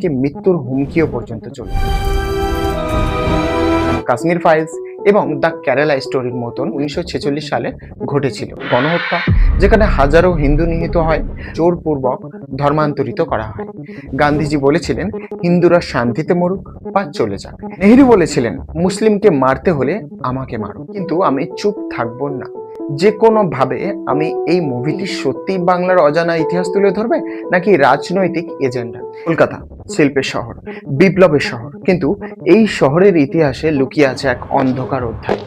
এমনকি মৃত্যুর হুমকিও পর্যন্ত চলে কাশ্মীর ফাইলস এবং দ্য কেরালা স্টোরির মতন উনিশশো ছেচল্লিশ সালে ঘটেছিল গণহত্যা, যেখানে হাজারো হিন্দু নিহত হয়, জোরপূর্বক ধর্মান্তরিত করা হয়। গান্ধীজি বলেছিলেন, হিন্দুরা শান্তিতে মরুক বা চলে যাক। নেহেরু বলেছিলেন, মুসলিমকে মারতে হলে আমাকে মারো, কিন্তু আমি চুপ থাকব না। যে কোনো ভাবে আমি এই মুভিটি সত্যি বাংলার অজানা ইতিহাস তুলে ধরবে, নাকি রাজনৈতিক এজেন্ডা? কলকাতা। শিল্পের শহর, বিপ্লবের শহর। কিন্তু এই শহরের ইতিহাসে লুকিয়ে আছে এক অন্ধকার অধ্যায়,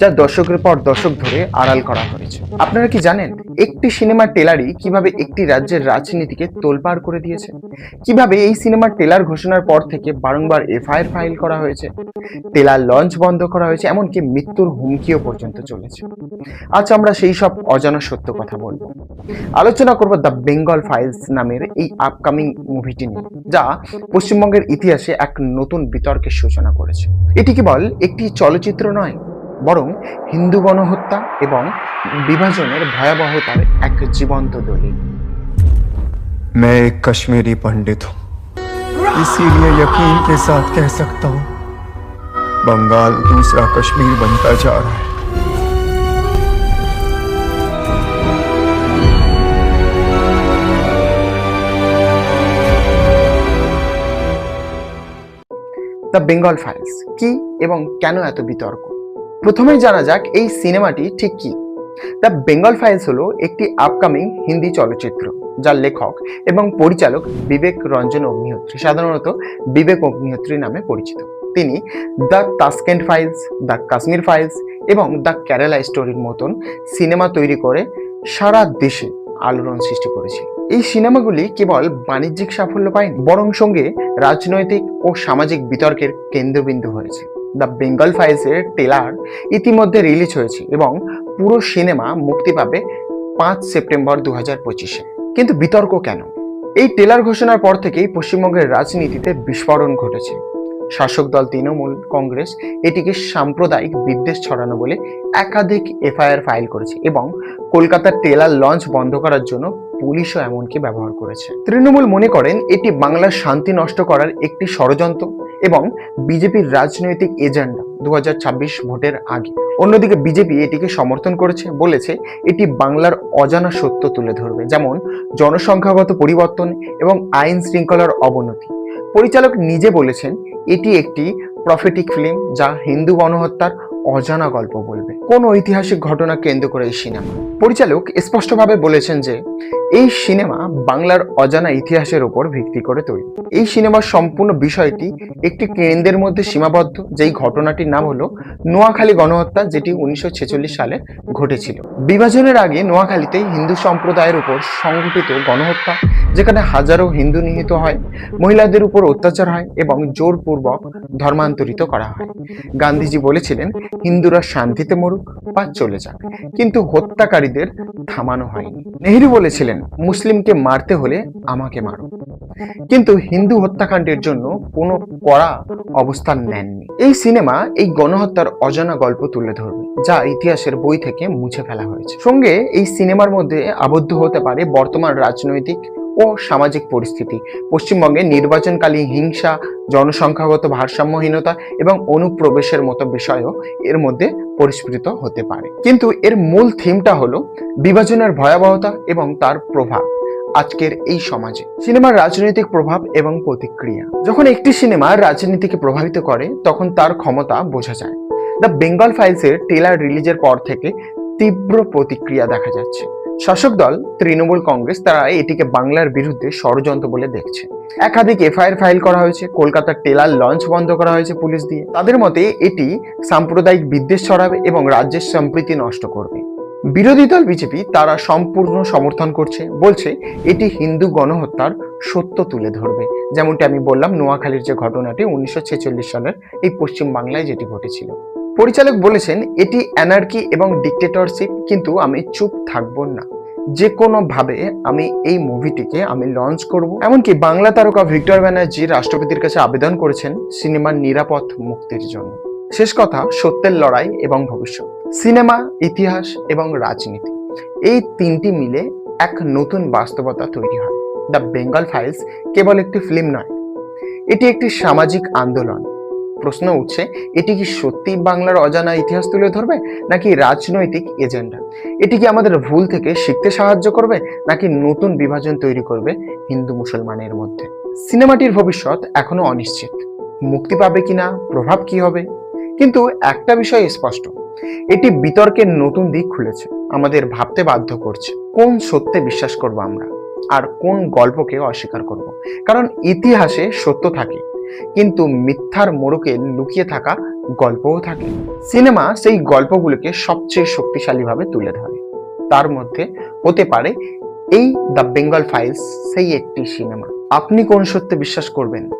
যা দশকের পর দশক ধরে আড়াল করা হয়েছে। আপনারা কি জানেন একটি সিনেমার টেলারই কীভাবে একটি রাজ্যের রাজনীতিকে তোলপাড় করে দিয়েছে? কীভাবে এই সিনেমার টেলার ঘোষণার পর থেকে বারংবার এফআইআর ফাইল করা হয়েছে? টেলার লঞ্চ বন্ধ করা হয়েছে, এমনকি মৃত্যুর হুমকিও পর্যন্ত চলেছে। আজ আমরা সেই সব অজানা সত্য কথা বলব। আলোচনা করব দ্য বেঙ্গল ফাইলস নামের এই আপকামিং মুভিটি নিয়ে, যা পশ্চিমবঙ্গের ইতিহাসে এক নতুন বিতর্কের সূচনা করেছে এটি কেবল একটি চলচ্চিত্র নয় বরং হিন্দু গণহত্যা এবং বিভাজনের ভয়াবহতার এক জীবন্ত দলিল मैं एक कश्मीरी पंडित हूँ इसीलिए यकीन के साथ कह सकता हूँ बंगाल दूसरा कश्मीर बनता जा रहा है The Bengal files. কি এবং কেন এত বিতর্ক? প্রথমেই জানা যাক এই সিনেমাটি ঠিক কি। দ্য বেঙ্গল ফাইলস হলো একটি আপকামিং হিন্দি চলচ্চিত্র, যার লেখক এবং পরিচালক বিবেক রঞ্জন অগ্নিহোত্রী, সাধারণত বিবেক অগ্নিহোত্রী নামে পরিচিত। তিনি the Tashkent files, the Kashmir files এবং দ্য কেরালা স্টোরির মতন সিনেমা তৈরি করে সারা দেশে আলোড়ন সৃষ্টি করেছিল এই সিনেমাগুলি কেবল বাণিজ্যিক সাফল্য পায়নি, বরং সঙ্গে রাজনৈতিক ও সামাজিক বিতর্কের কেন্দ্রবিন্দু হয়েছে। দ্য বেঙ্গল ফাইলসের টেলার ইতিমধ্যে রিলিজ হয়েছে এবং পুরো সিনেমা মুক্তি পাবে পাঁচ সেপ্টেম্বর দু হাজার পঁচিশে। কিন্তু বিতর্ক কেন? এই টেলার ঘোষণার পর থেকেই পশ্চিমবঙ্গের রাজনীতিতে বিস্ফোরণ ঘটেছে। শাসক দল তৃণমূল কংগ্রেস এটিকে সাম্প্রদায়িক বিদ্বেষ ছড়ানো বলে একাধিক এফআইআর ফাইল করেছে এবং কলকাতার টেলার লঞ্চ বন্ধ করার জন্য পুলিশও এমনকি ব্যবহার করেছে। তৃণমূল মনে করেন এটি বাংলার শান্তি নষ্ট করার একটি ষড়যন্ত্র এবং বিজেপির রাজনৈতিক এজেন্ডা দুহাজার ছাব্বিশ ভোটের আগে। অন্যদিকে বিজেপি এটিকে সমর্থন করেছে, বলেছে এটি বাংলার অজানা সত্য তুলে ধরবে, যেমন জনসংখ্যাগত পরিবর্তন এবং আইন শৃঙ্খলার অবনতি। পরিচালক নিজে বলেছেন, এটি একটি প্রফেটিক ফিল্ম যা হিন্দু গণহত্যার অজানা গল্প বলবে। কোন ঐতিহাসিক ঘটনা কেন্দ্র করে এই সিনেমা? পরিচালক স্পষ্টভাবে বলেছেন যে এই সিনেমা বাংলার অজানা ইতিহাসের উপর ভিত্তি করে তৈরি। এই সিনেমার সম্পূর্ণ বিষয়টি একটি কেন্দ্রের মধ্যে সীমাবদ্ধ। যেই ঘটনাটির নাম হলো নোয়াখালী গণহত্যা, যেটি উনিশশো ছেচল্লিশ সালে ঘটেছিল। বিভাজনের আগে নোয়াখালীতে হিন্দু সম্প্রদায়ের উপর সংঘটিত গণহত্যা, যেখানে হাজারো হিন্দু নিহিত হয়, মহিলাদের উপর অত্যাচার হয় এবং জোরপূর্বক ধর্মান্তরিত করা হয়। গান্ধীজি বলেছিলেন, হিন্দুরা শান্তিতে মরুক বা চলে যাক। কিন্তু হত্যাকারীদের থামানো হয়নি। নেহেরু বলেছিলেন মুসলিমকে মারতে হলে আমাকে মারো। কিন্তু হিন্দু হত্যাকাণ্ডের জন্য কোনো কড়া অবস্থান নেননি। এই সিনেমা এই গণহত্যার অজানা গল্প তুলে ধরবে, যা ইতিহাসের বই থেকে মুছে ফেলা হয়েছে। সঙ্গে এই সিনেমার মধ্যে আবদ্ধ হতে পারে বর্তমান রাজনৈতিক ও সামাজিক পরিস্থিতি। পশ্চিমবঙ্গে নির্বাচনকালীন হিংসা, জনসংখ্যাগত ভারসাম্যহীনতা এবং অনুপ্রবেশের মতো বিষয়ও এর মধ্যে পরিস্ফুটিত হতে পারে। কিন্তু এর মূল থিমটা হলো বিভাজনের ভয়াবহতা এবং তার প্রভাব। আজকের এই সমাজে সিনেমার রাজনৈতিক প্রভাব এবং প্রতিক্রিয়া। যখন একটি সিনেমা রাজনীতিকে প্রভাবিত করে, তখন তার ক্ষমতা বোঝা যায়। দ্য বেঙ্গল ফাইলসের টেলার রিলিজের পর থেকে তীব্র প্রতিক্রিয়া দেখা যাচ্ছে। শাসক দল, তৃণমূল কংগ্রেস, তারা এটিকে বাংলার বিরুদ্ধে ষড়যন্ত্র বলে দেখছে। একাধিক এফআইআর ফাইল করা হয়েছে, কলকাতার টেলার লঞ্চ বন্ধ করা হয়েছে পুলিশ দিয়ে। তাদের মতে, এটি সাম্প্রদায়িক বিদ্বেষ ছড়াবে এবং রাজ্যের সম্প্রীতি নষ্ট করবে। বিরোধী দল বিজেপি, তারা সম্পূর্ণ সমর্থন করছে, বলছে, এটি হিন্দু গণহত্যার সত্য তুলে ধরবে। যেমনটি আমি বললাম, নোয়াখালীর যে ঘটনাটি, উনিশশো ছেচল্লিশ সালের এই পশ্চিম বাংলায় যেটি ঘটেছিল। পরিচালক বলেছেন, এটি অ্যানার্কি এবং ডিক্টেটরশিপ কিন্তু আমি চুপ থাকব না। যে কোনো ভাবে আমি এই মুভিটিকে আমি লঞ্চ করব। এমনকি বাংলা তারকা ভিক্টর ব্যানার্জি রাষ্ট্রপতির কাছে আবেদন করেছেন সিনেমার নিরাপদ মুক্তির জন্য। শেষ কথা, সত্যের লড়াই এবং ভবিষ্যৎ। সিনেমা, ইতিহাস এবং রাজনীতি। এই তিনটি মিলে এক নতুন বাস্তবতা তৈরি হয়। দ্য বেঙ্গল ফাইলস কেবল একটি ফিল্ম নয়, এটি একটি সামাজিক আন্দোলন। প্রশ্ন উঠছে, এটি কি সত্যি বাংলার অজানা ইতিহাস তুলে ধরবে, নাকি রাজনৈতিক এজেন্ডা? এটি কি আমাদের ভুল থেকে শিখতে সাহায্য করবে, নাকি নতুন বিভাজন তৈরি করবে হিন্দু মুসলমানের মধ্যে? সিনেমাটির ভবিষ্যৎ এখনও অনিশ্চিত। মুক্তি পাবে কিনা প্রভাব কি হবে? কিন্তু একটা বিষয় স্পষ্ট, এটি বিতর্কের নতুন দিক খুলেছে, আমাদের ভাবতে বাধ্য করছে। কোন সত্যে বিশ্বাস করব আমরা? আর কোন গল্পকে অস্বীকার করব? কারণ ইতিহাসে সত্য থাকে কিন্তু মিথ্যার মোড়কে লুকিয়ে থাকা গল্পও থাকে। সিনেমা সেই গল্পগুলোকে সবচেয়ে শক্তিশালীভাবে তুলে ধরে। তার মধ্যে হতে পারে এই দ্য বেঙ্গল ফাইলস, সেই একটি সিনেমা। আপনি কোন সত্যে বিশ্বাস করবেন?